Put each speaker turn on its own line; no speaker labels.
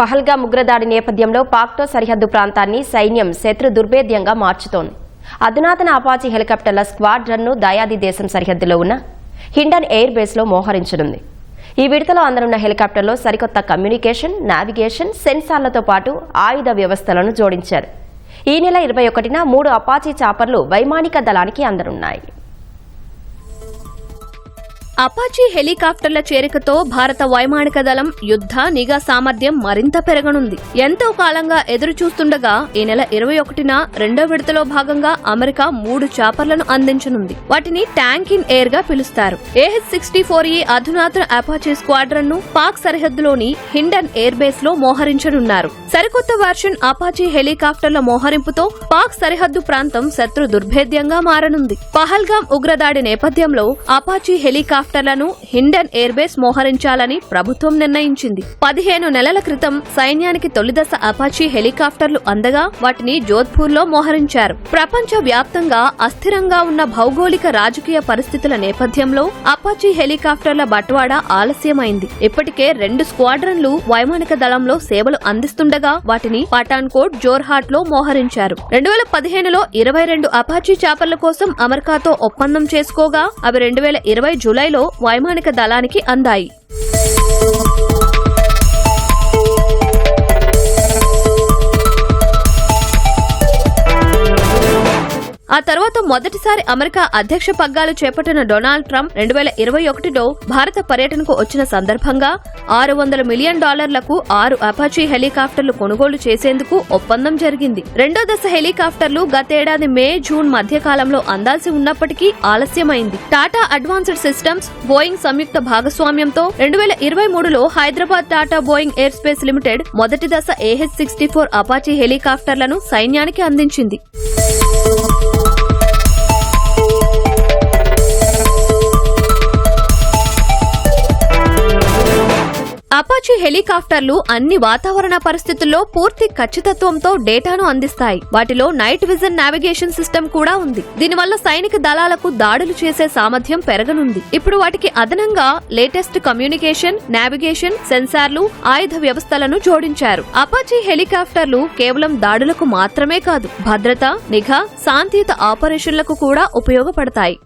పహల్గా ఉగ్రదాడి నేపథ్యంలో పాక్తో సరిహద్దు ప్రాంతాన్ని సైన్యం శత్రు దుర్భేద్యంగా మార్చుతోంది. అధునాతన అపాచీ హెలికాప్టర్ల స్క్వాడ్రన్ను దయాది దేశం సరిహద్దులో ఉన్న హిండన్ ఎయిర్ బేస్లో మోహరించనుంది. ఈ విడతలో అందనున్న హెలికాప్టర్లో సరికొత్త కమ్యూనికేషన్ నావిగేషన్ సెన్సార్లతో పాటు ఆయుధ వ్యవస్థలను జోడించారు. ఈ నెల ఇరవై ఒకటిన మూడు అపాచీ చాపర్లు వైమానిక దళానికి అందనున్నాయి.
అపాచీ హెలికాప్టర్ల చేరికతో భారత వైమానిక దళం యుద్ధ నిఘా సామర్థ్యం మరింత పెరగనుంది. ఎంతో కాలంగా ఎదురు చూస్తుండగా ఈ నెల ఇరవై ఒకటిన రెండో విడతలో భాగంగా అమెరికా మూడు చాపర్లను అందించనుంది. వాటిని ట్యాంక్ ఇన్ ఎయిర్గా పిలుస్తారు. ఏహెచ్ సిక్స్టీ ఫోర్ ఈ అధునాతన అపాచీ స్క్వాడ్రన్ను పాక్ సరిహద్దులోని హిండన్ ఎయిర్ బేస్లో మోహరించనున్నారు. సరికొత్త వర్షన్ అపాచీ హెలికాప్టర్ల మోహరింపుతో పాక్ సరిహద్దు ప్రాంతం శత్రు దుర్భేద్యంగా మారనుంది. పహల్గాం ఉగ్రదాడి నేపథ్యంలో అపాచీ హెలికాప్టర్లను హిండన్ ఎయిర్బేస్ మోహరించాలని ప్రభుత్వం నిర్ణయించింది. పదిహేను నెలల క్రితం సైన్యానికి తొలిదశ అపాచీ హెలికాప్టర్లు అందగా వాటిని జోధ్పూర్లో మోహరించారు. ప్రపంచ వ్యాప్తంగా అస్థిరంగా ఉన్న భౌగోళిక రాజకీయ పరిస్థితుల నేపథ్యంలో అపాచీ హెలికాప్టర్ల బట్వాడా ఆలస్యమైంది. ఇప్పటికే రెండు స్క్వాడ్రన్లు వైమానిక దళంలో సేవలు అందిస్తుండగా వాటిని పఠాన్కోట్ జోర్హాట్లో మోహరించారు. రెండు వేల పదిహేనులో ఇరవై రెండు అపాచీ చాపర్ల కోసం అమెరికాతో ఒప్పందం చేసుకోగా అవి రెండు వేల ఇరవై స్థాయిలో వైమానిక దళానికి అందాయి. ఆ తర్వాత మొదటిసారి అమెరికా అధ్యక్ష పగ్గాలు చేపట్టిన డొనాల్డ్ ట్రంప్ రెండు వేల ఇరవై ఒకటిలో భారత పర్యటనకు వచ్చిన సందర్భంగా ఆరు వందల మిలియన్ డాలర్లకు ఆరు అపాచీ హెలికాప్టర్లు కొనుగోలు చేసేందుకు ఒప్పందం జరిగింది. రెండో దశ హెలికాప్టర్లు గతేడాది మే జూన్ మధ్యకాలంలో అందాల్సి ఉన్నప్పటికీ ఆలస్యమైంది. టాటా అడ్వాన్స్డ్ సిస్టమ్స్ బోయింగ్ సంయుక్త భాగస్వామ్యంతో రెండు వేల ఇరవై మూడులో Hyderabad Tata Boeing aerospace limited మొదటి దశ ఏహెచ్ సిక్స్టీ ఫోర్ అపాచీ హెలికాప్టర్లను సైన్యానికి అందించింది. అపాచీ హెలికాప్టర్లు అన్ని వాతావరణ పరిస్థితుల్లో పూర్తి ఖచ్చితత్వంతో డేటాను అందిస్తాయి. వాటిలో నైట్ విజన్ నావిగేషన్ సిస్టమ్ కూడా ఉంది. దీనివల్ల సైనిక దళాలకు దాడులు చేసే సామర్థ్యం పెరగనుంది. ఇప్పుడు వాటికి అదనంగా లేటెస్ట్ కమ్యూనికేషన్ నావిగేషన్ సెన్సార్లు ఆయుధ వ్యవస్థలను జోడించారు. అపాచీ హెలికాప్టర్లు కేవలం దాడులకు మాత్రమే కాదు భద్రత నిఘా శాంతియుత ఆపరేషన్లకు కూడా ఉపయోగపడతాయి.